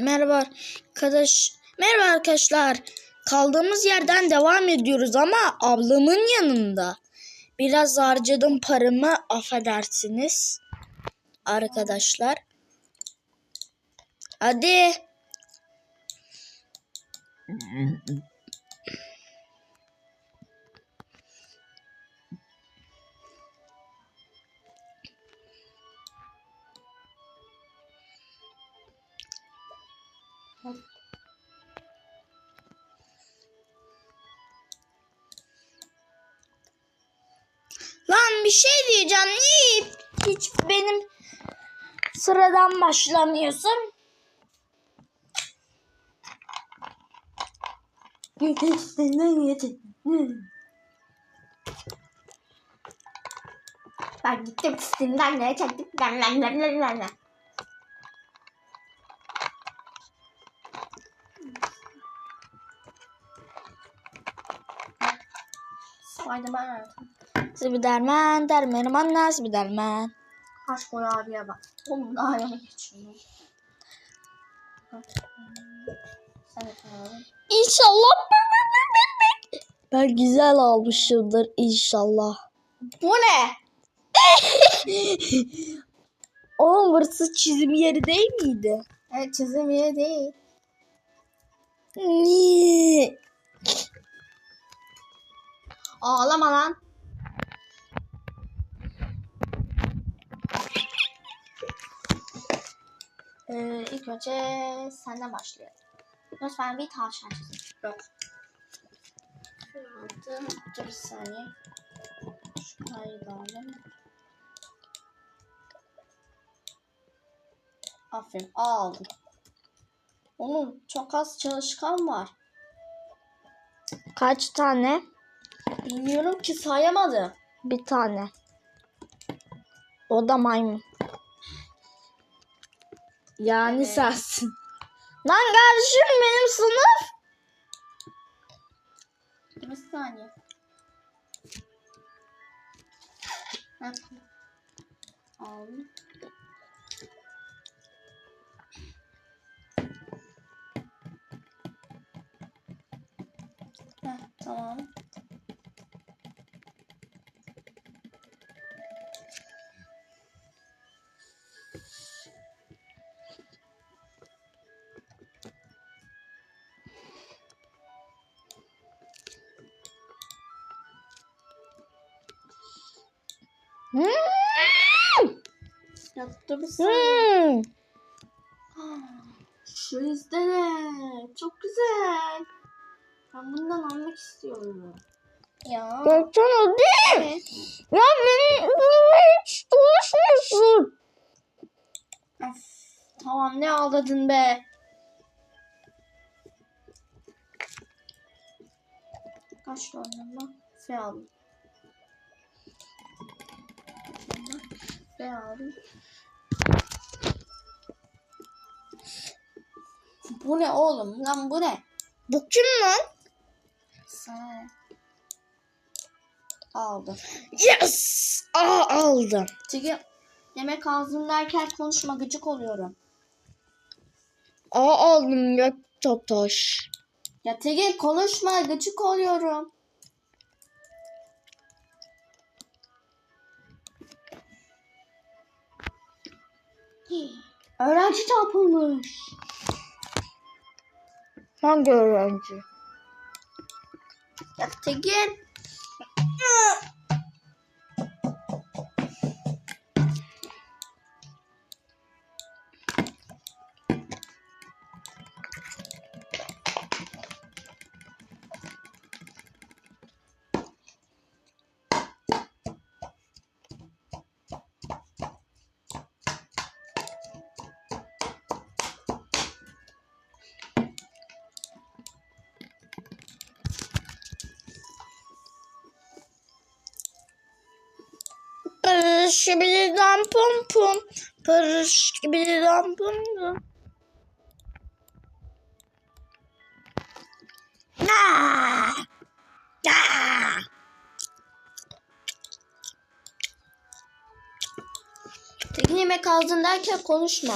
Merhaba arkadaş. Merhaba arkadaşlar. Kaldığımız yerden devam ediyoruz ama ablamın yanında. Biraz harcadım paramı affedersiniz. Arkadaşlar. Hadi. Lan bir şey diyeceğim. Niye hiç benim sıradan başlamıyorsun? Ben gittim Steam'den ne çektim. Lan lan lan lan lan Spiderman. Spiderman, dermenim anne Spiderman. Kaş boy abiye bak. Oğlum daha yana geçiyor. İnşallah. Ben güzel almışımdır inşallah. Bu ne? Oğlum burası çizim yeri değil miydi? Evet çizim yeri değil. Niye? Ağlama lan. Ee, ilk önce senden başlayalım. Lütfen bir tavşan çizin. Yok. Şurada, dur bir saniye. Şurayı da. Aferin. Aldım. Oğlum çok az çalışkan var. Kaç tane? Bilmiyorum ki sayamadım. Bir tane. O da maymun. Yani Evet. sensin. Lan kardeşim benim sınıf. Bir saniye. Heh, tamam. Yaptı bir saniye. Hmm. Şu izlene. Çok güzel. Ben bundan almak istiyorum. Ya. Baksana değil. Ya benim bununla hiç dolaşmıyorsun. Of, tamam ne ağladın be. Kaç tane lan? F aldım. F aldım. Bu ne oğlum? Lan bu ne? Bu kim lan? Sana? Aldım. Yes. Aa aldım. Çünkü yemek ağzımdayken konuşma gıcık oluyorum. Aa aldım ya Totoş. Ya Tege konuşma gıcık oluyorum. Öğrenci çarpılmış. Hangi öğrenci? Ya Tege. Pırış gibi dam pum pum. Pırış gibi dam pum pum. Aa! Aa! Tekin yemek ağzındayken konuşma.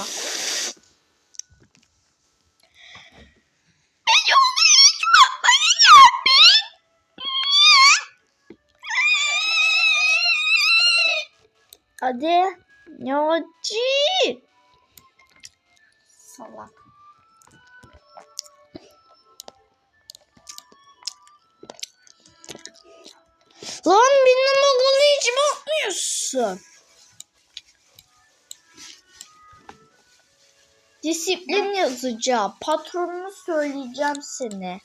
Hadi. Hadi. Salak. Lan benim okulu hiç bakmıyorsun. Disiplin yazacağım. Patronunu söyleyeceğim seni.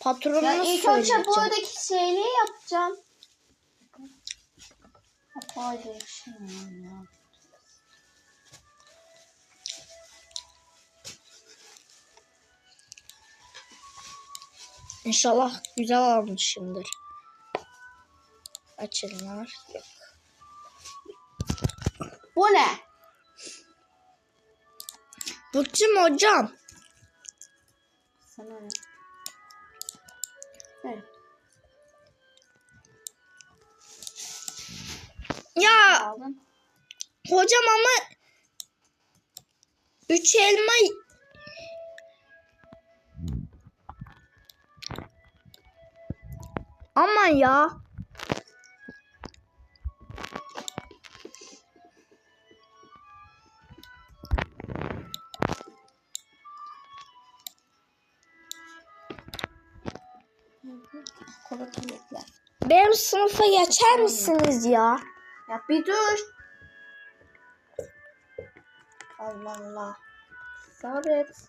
Patronunu Ya ilk söyleyeceğim. önce buradaki şeyleri yapacağım. Ha, kolay değil şimdi ya. İnşallah güzel almışımdır. Açılımlar yok. Bu ne? Bu kim hocam? Sana ne? Aldım. hocam ama üç elma Aman ya. Benim sınıfa geçer misiniz ya? Ya bir dur. Allah Allah. Sabret.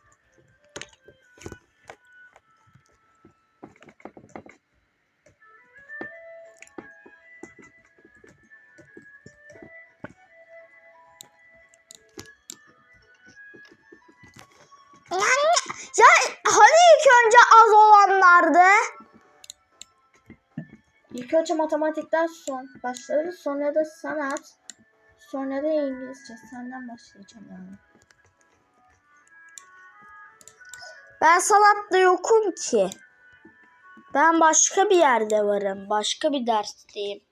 Ya hani ilk önce az olanlardı? İlk önce matematikten son başlarız. Sonra da sanat. Sonra da İngilizce. Senden başlayacağım yani. Ben sanatta yokum ki. Ben başka bir yerde varım. Başka bir dersteyim.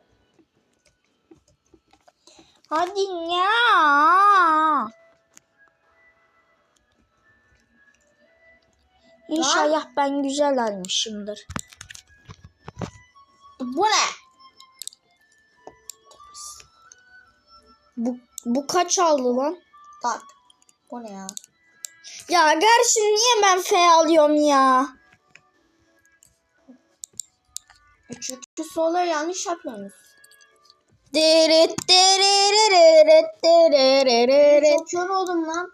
Hadi ya. İnşallah ben güzel almışımdır. Bu ne? Bu, bu kaç aldı lan? Tak. Bu ne ya? Ya gerçi niye ben F alıyorum ya? Üçüncü soruları yanlış yapıyorsunuz. Dırıt dırırırırıt dırırırırıt. Çok yoruldum lan.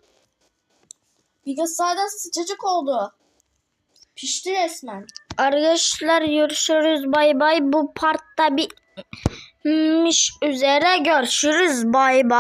Bilgisayarda sıcacık oldu. Pişti resmen. Arkadaşlar görüşürüz bay bay. Bu partta bitmiş üzere görüşürüz bay bay.